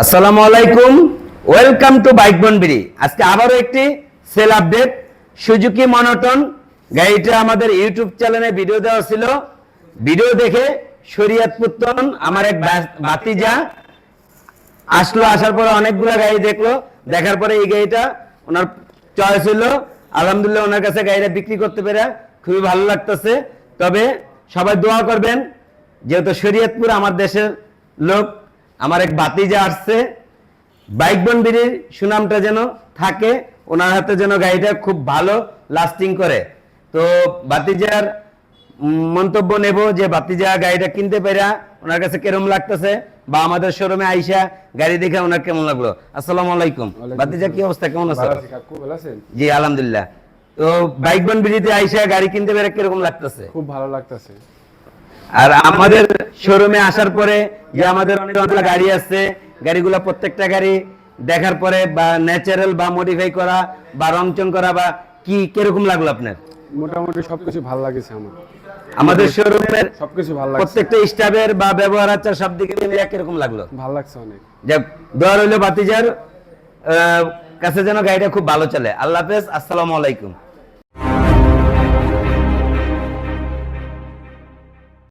আসসালামু আলাইকুম। Welcome to bike বনবিরি আজকে আবারও একটি সেল আপডেট সুজুকি মনোটন গাড়িটা আমাদের ইউটিউব চ্যানেলে ভিডিও দেওয়া ছিল। ভিডিও দেখে শরীয়তপুর আমার এক বা- ভাতিজা আসলো, আসার পরে অনেকগুলো গাড়ি দেখল। দেখার পরে এই গাড়িটা ওনার চয়েস হলো। আলহামদুলিল্লাহ ওনার কাছে গাড়িটা বিক্রি করতে পেরে খুবই ভালো লাগতেছে। তবে সবাই দোয়া করবেন, যেহেতু শরীয়তপুর আমার দেশের লোক আমার এক বাতিজা আসছে। বাইক বনবিরির সুনামটা যেন থাকে ওনার হাতে যেন গাড়িটা খুব ভালো লাস্টিং করে। তো বাতিজার মন্তব্য নেব যে বাতিজা গাড়িটা কিনতে পেরা ওনার কাছে কেরম লাগতেছে? বা আমাদের শোরুমে আইসা গাড়ি দেখে ওনার কেমন লাগল? আসসালামু আলাইকুম। বাতিজা কি অবস্থা? কেমন আছে? আছেন? জি আলহামদুলিল্লাহ। তো বাইক বনবিরিতে আইসা গাড়ি কিনতে পেরে কীরকম লাগতেছে? খুব ভালো লাগতেছে। আর আমাদের শোরুমে আসার পরে যে আমাদের অনেক অনেক গাড়ি আছে গাড়িগুলো প্রত্যেকটা গাড়ি দেখার পরে বা ন্যাচারাল বা মডিফাই করা বা রংচং করা বা কি কীরকম লাগল আপনার? মোটামুটি সবকিছু ভালো লাগেছে আমার। আমাদের শোরুমের সবকিছু ভালো লাগছে। প্রত্যেকটা স্টাফের বা ব্যবহার আচার সব দিকে মিলে কীরকম লাগল? ভালো লাগছে অনেক। যাক দোয়া রইল বাতিজার কাছে যেন গাড়িটা খুব ভালো চলে। আল্লাহ হাফেজ আসসালামু আলাইকুম।